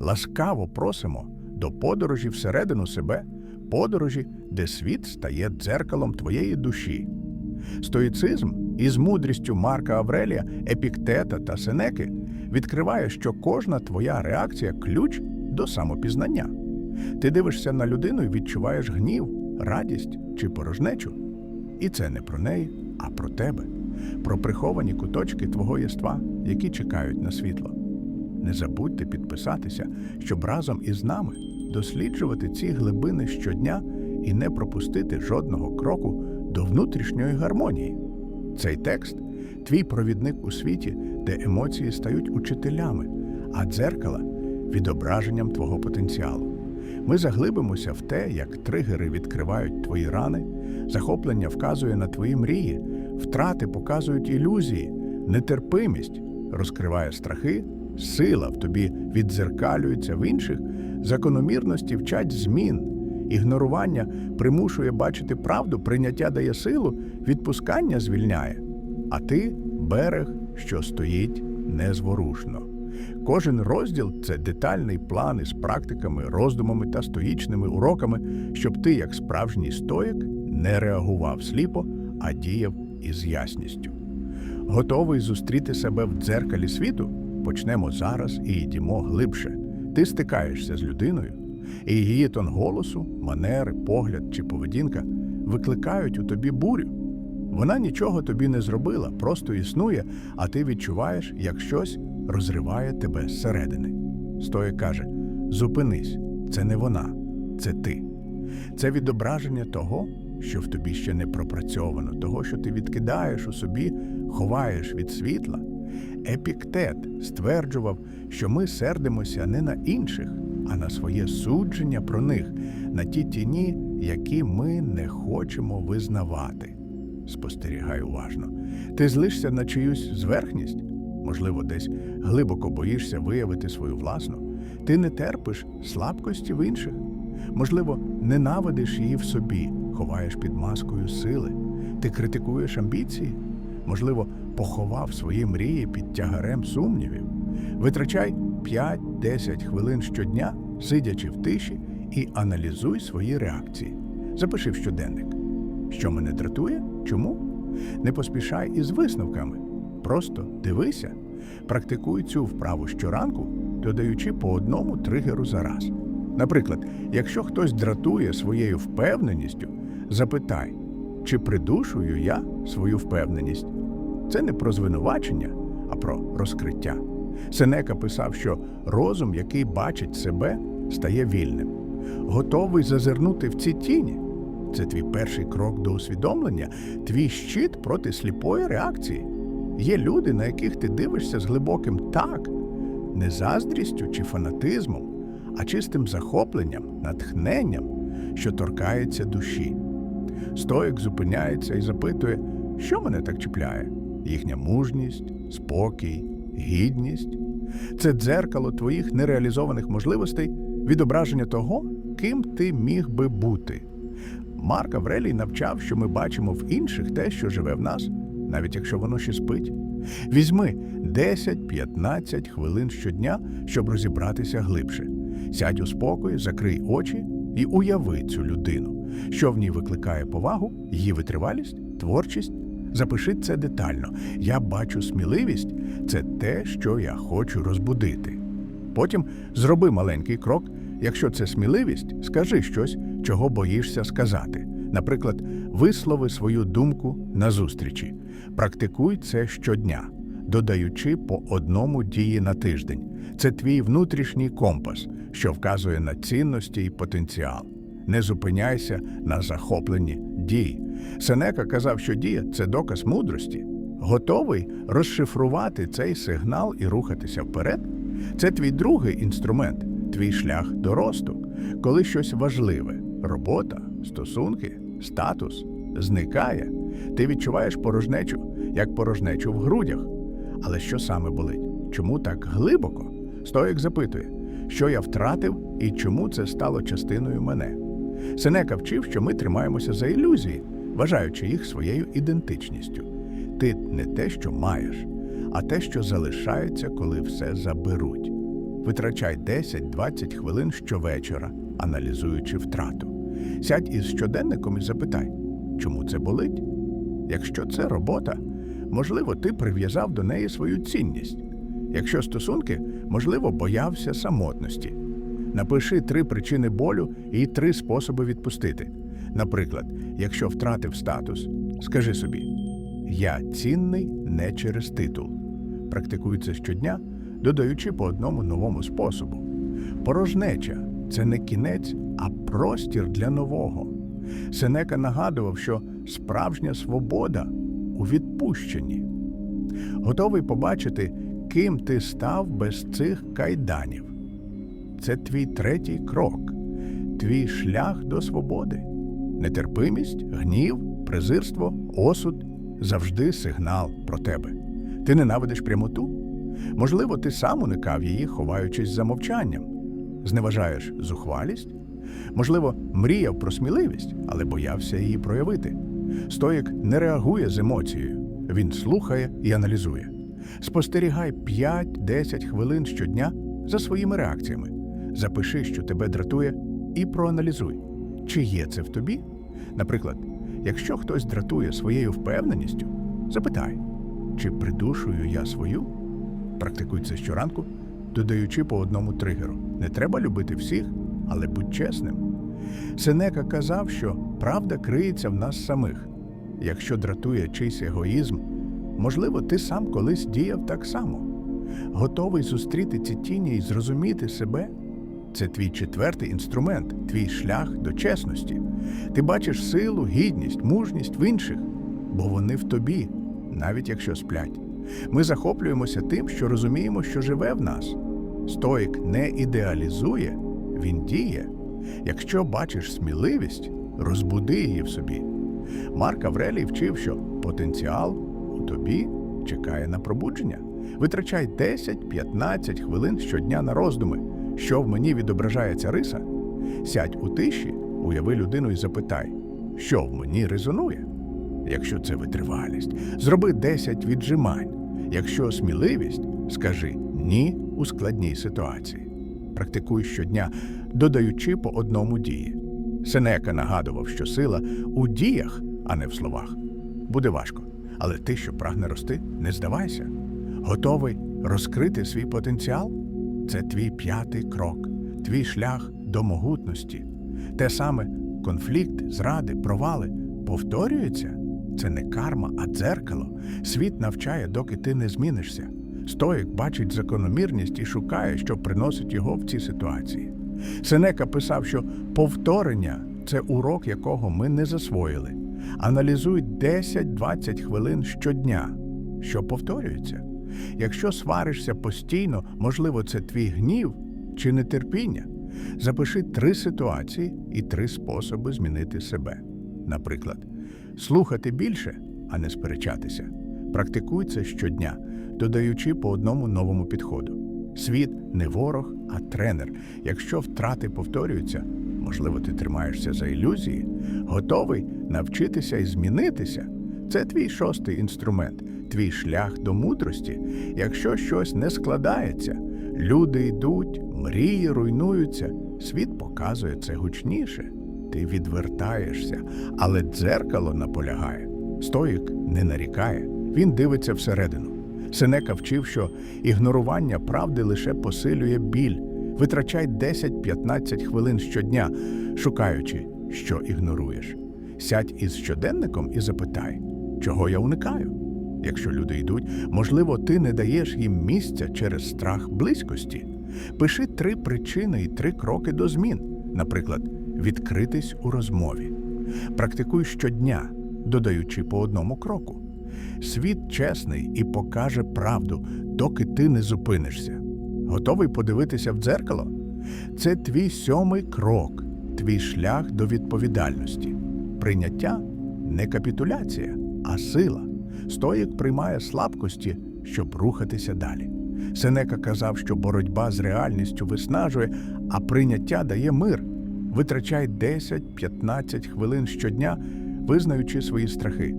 ласкаво просимо до подорожі всередину себе, подорожі, де світ стає дзеркалом твоєї душі. Стоїцизм із мудрістю Марка Аврелія, Епіктета та Сенеки відкриває, що кожна твоя реакція ключ до самопізнання. Ти дивишся на людину і відчуваєш гнів, радість чи порожнечу. І це не про неї, а про тебе, про приховані куточки твого єства, які чекають на світло. Не забудьте підписатися, щоб разом із нами досліджувати ці глибини щодня і не пропустити жодного кроку до внутрішньої гармонії. Цей текст твій провідник у світі, де емоції стають учителями, а дзеркала відображенням твого потенціалу. Ми заглибимося в те, як тригери відкривають твої рани, захоплення вказує на твої мрії, втрати показують ілюзії, нетерпимість розкриває страхи, сила в тобі віддзеркалюється в інших, закономірності вчать змін, ігнорування примушує бачити правду, прийняття дає силу, відпускання звільняє, а ти берег, що стоїть незворушно. Кожен розділ це детальний план із практиками, роздумами та стоїчними уроками, щоб ти, як справжній стоїк, не реагував сліпо, а діяв із ясністю. Готовий зустріти себе в дзеркалі світу? Почнемо зараз і йдімо глибше. Ти стикаєшся з людиною, і її тон голосу, манери, погляд чи поведінка викликають у тобі бурю. Вона нічого тобі не зробила, просто існує, а ти відчуваєш, як щось розриває тебе зсередини. Стоя каже: зупинись, це не вона, це ти. Це відображення того, що в тобі ще не пропрацьовано, того, що ти відкидаєш у собі, ховаєш від світла. Епіктет стверджував, що ми сердимося не на інших, а на своє судження про них, на ті тіні, які ми не хочемо визнавати. Спостерігай уважно. Ти злишся на чиюсь зверхність, можливо, десь глибоко боїшся виявити свою власну. Ти не терпиш слабкості в інших. Можливо, ненавидиш її в собі, ховаєш під маскою сили. Ти критикуєш амбіції, можливо, поховав свої мрії під тягарем сумнівів. Витрачай 5-10 хвилин щодня, сидячи в тиші, і аналізуй свої реакції. Запиши в щоденник. Що мене дратує? Чому? Не поспішай із висновками. Просто дивися, практикуй цю вправу щоранку, додаючи по одному тригеру за раз. Наприклад, якщо хтось дратує своєю впевненістю, запитай, чи придушую я свою впевненість. Це не про звинувачення, а про розкриття. Сенека писав, що розум, який бачить себе, стає вільним. Готовий зазирнути в ці тіні. Це твій перший крок до усвідомлення, твій щит проти сліпої реакції. Є люди, на яких ти дивишся з глибоким так, не заздрістю чи фанатизмом, а чистим захопленням, натхненням, що торкається душі. Стоїк зупиняється і запитує, що мене так чіпляє? Їхня мужність, спокій, гідність. Це дзеркало твоїх нереалізованих можливостей, відображення того, ким ти міг би бути. Марк Аврелій навчав, що ми бачимо в інших те, що живе в нас, навіть якщо воно ще спить. Візьми 10-15 хвилин щодня, щоб розібратися глибше. Сядь у спокої, закрий очі і уяви цю людину, що в ній викликає повагу, її витривалість, творчість. Запиши це детально. Я бачу сміливість це те, що я хочу розбудити. Потім зроби маленький крок. Якщо це сміливість, скажи щось, чого боїшся сказати. Наприклад, вислови свою думку на зустрічі. Практикуй це щодня, додаючи по одному дії на тиждень. Це твій внутрішній компас, що вказує на цінності і потенціал. Не зупиняйся на захопленні дій. Сенека казав, що дія це доказ мудрості. Готовий розшифрувати цей сигнал і рухатися вперед. Це твій другий інструмент, твій шлях до росту, коли щось важливе робота, стосунки, статус зникає. Ти відчуваєш порожнечу, як порожнечу в грудях. Але що саме болить? Чому так глибоко? Стоїк запитує, що я втратив і чому це стало частиною мене. Сенека вчив, що ми тримаємося за ілюзії, вважаючи їх своєю ідентичністю. Ти не те, що маєш, а те, що залишається, коли все заберуть. Витрачай 10-20 хвилин щовечора, аналізуючи втрату. Сядь із щоденником і запитай, чому це болить? Якщо це робота, можливо, ти прив'язав до неї свою цінність. Якщо стосунки, можливо, боявся самотності. Напиши три причини болю і три способи відпустити. Наприклад, якщо втратив статус, скажи собі: Я цінний не через титул. Практикуй це щодня, додаючи по одному новому способу. Порожнеча це не кінець, а простір для нового. Сенека нагадував, що справжня свобода у відпущенні. Готовий побачити, ким ти став без цих кайданів. Це твій третій крок, твій шлях до свободи. Нетерпимість, гнів, презирство, осуд завжди сигнал про тебе. Ти ненавидиш прямоту? Можливо, ти сам уникав її, ховаючись за мовчанням. Зневажаєш зухвалість? Можливо, мріяв про сміливість, але боявся її проявити. Стоїк не реагує з емоцією, він слухає і аналізує. Спостерігай 5-10 хвилин щодня за своїми реакціями. Запиши, що тебе дратує, і проаналізуй, чи є це в тобі. Наприклад, якщо хтось дратує своєю впевненістю, запитай, чи придушую я свою? Практикуй це щоранку, додаючи по одному тригеру. Не треба любити всіх, але будь чесним. Сенека казав, що правда криється в нас самих. Якщо дратує чийсь егоїзм, можливо, ти сам колись діяв так само. Готовий зустріти ці тіні і зрозуміти себе. Це твій четвертий інструмент, твій шлях до чесності. Ти бачиш силу, гідність, мужність в інших, бо вони в тобі, навіть якщо сплять. Ми захоплюємося тим, що розуміємо, що живе в нас. Стоїк не ідеалізує, він діє. Якщо бачиш сміливість, розбуди її в собі. Марк Аврелій вчив, що потенціал у тобі чекає на пробудження. Витрачай 10-15 хвилин щодня на роздуми, що в мені відображає ця риса. Сядь у тиші, уяви людину і запитай, що в мені резонує. Якщо це витривалість, зроби 10 віджимань. Якщо сміливість, скажи ні у складній ситуації. Практикуй щодня, додаючи по одному дії. Сенека нагадував, що сила у діях, а не в словах. Буде важко, але ти, що прагне рости, не здавайся. Готовий розкрити свій потенціал? Це твій п'ятий крок, твій шлях до могутності. Те саме конфлікти, зради, провали повторюються. Це не карма, а дзеркало. Світ навчає, доки ти не змінишся. Стоїк бачить закономірність і шукає, що приносить його в ці ситуації. Сенека писав, що повторення це урок, якого ми не засвоїли. Аналізуй 10-20 хвилин щодня, що повторюється. Якщо сваришся постійно, можливо, це твій гнів чи нетерпіння. Запиши три ситуації і три способи змінити себе. Наприклад, слухати більше, а не сперечатися. Практикуй це щодня, додаючи по одному новому підходу. Світ не ворог, а тренер. Якщо втрати повторюються, можливо, ти тримаєшся за ілюзії, готовий навчитися і змінитися. Це твій шостий інструмент, твій шлях до мудрості. Якщо щось не складається, люди йдуть, мрії руйнуються, світ показує це гучніше. Ти відвертаєшся, але дзеркало наполягає. Стоїк не нарікає, він дивиться всередину. Сенека вчив, що ігнорування правди лише посилює біль. Витрачай 10-15 хвилин щодня, шукаючи, що ігноруєш. Сядь із щоденником і запитай, чого я уникаю. Якщо люди йдуть, можливо, ти не даєш їм місця через страх близькості. Пиши три причини і три кроки до змін. Наприклад, відкритись у розмові. Практикуй щодня, додаючи по одному кроку. Світ чесний і покаже правду, доки ти не зупинишся. Готовий подивитися в дзеркало? Це твій сьомий крок, твій шлях до відповідальності. Прийняття не капітуляція, а сила. Стоїк приймає слабкості, щоб рухатися далі. Сенека казав, що боротьба з реальністю виснажує, а прийняття дає мир. Витрачай 10-15 хвилин щодня, визнаючи свої страхи.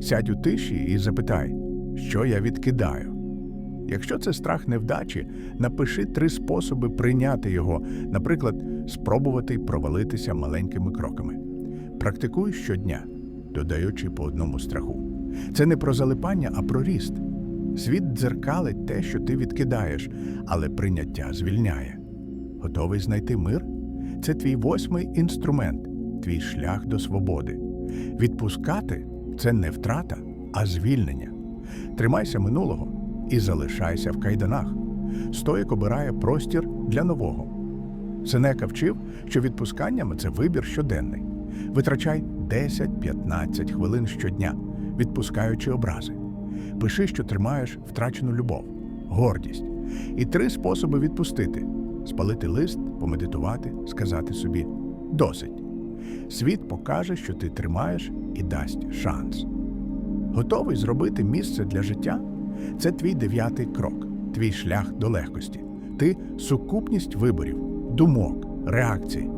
Сядь у тиші і запитай, що я відкидаю. Якщо це страх невдачі, напиши три способи прийняти його, наприклад, спробувати провалитися маленькими кроками. Практикуй щодня, додаючи по одному страху. Це не про залипання, а про ріст. Світ дзеркалить те, що ти відкидаєш, але прийняття звільняє. Готовий знайти мир? Це твій восьмий інструмент, твій шлях до свободи. Відпускати це не втрата, а звільнення. Тримайся минулого і залишайся в кайданах. Стоїк обирає простір для нового. Сенека вчив, що відпускання – це вибір щоденний. Витрачай 10-15 хвилин щодня, відпускаючи образи. Пиши, що тримаєш втрачену любов, гордість. І три способи відпустити: спалити лист, помедитувати, сказати собі досить. Світ покаже, що ти тримаєш і дасть шанс. Готовий зробити місце для життя? Це твій дев'ятий крок, твій шлях до легкості. Ти сукупність виборів, думок, реакцій.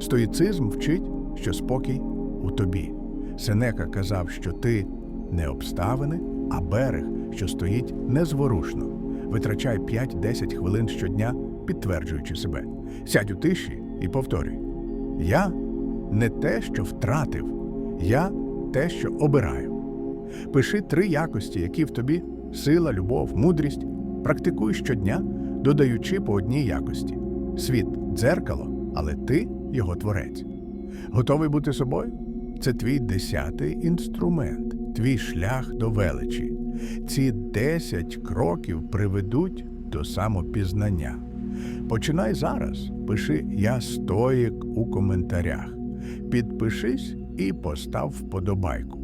Стоїцизм вчить, що спокій у тобі. Сенека казав, що ти не обставини, а берег, що стоїть незворушно. Витрачай 5-10 хвилин щодня, підтверджуючи себе. Сядь у тиші і повторюй: Я не те, що втратив, я те, що обираю. Пиши три якості, які в тобі сила, любов, мудрість. Практикуй щодня, додаючи по одній якості. Світ дзеркало, але ти його творець. Готовий бути собою? Це твій десятий інструмент, твій шлях до величі. Ці десять кроків приведуть до самопізнання. Починай зараз. Пиши Я стоїк у коментарях. Підпишись і постав вподобайку.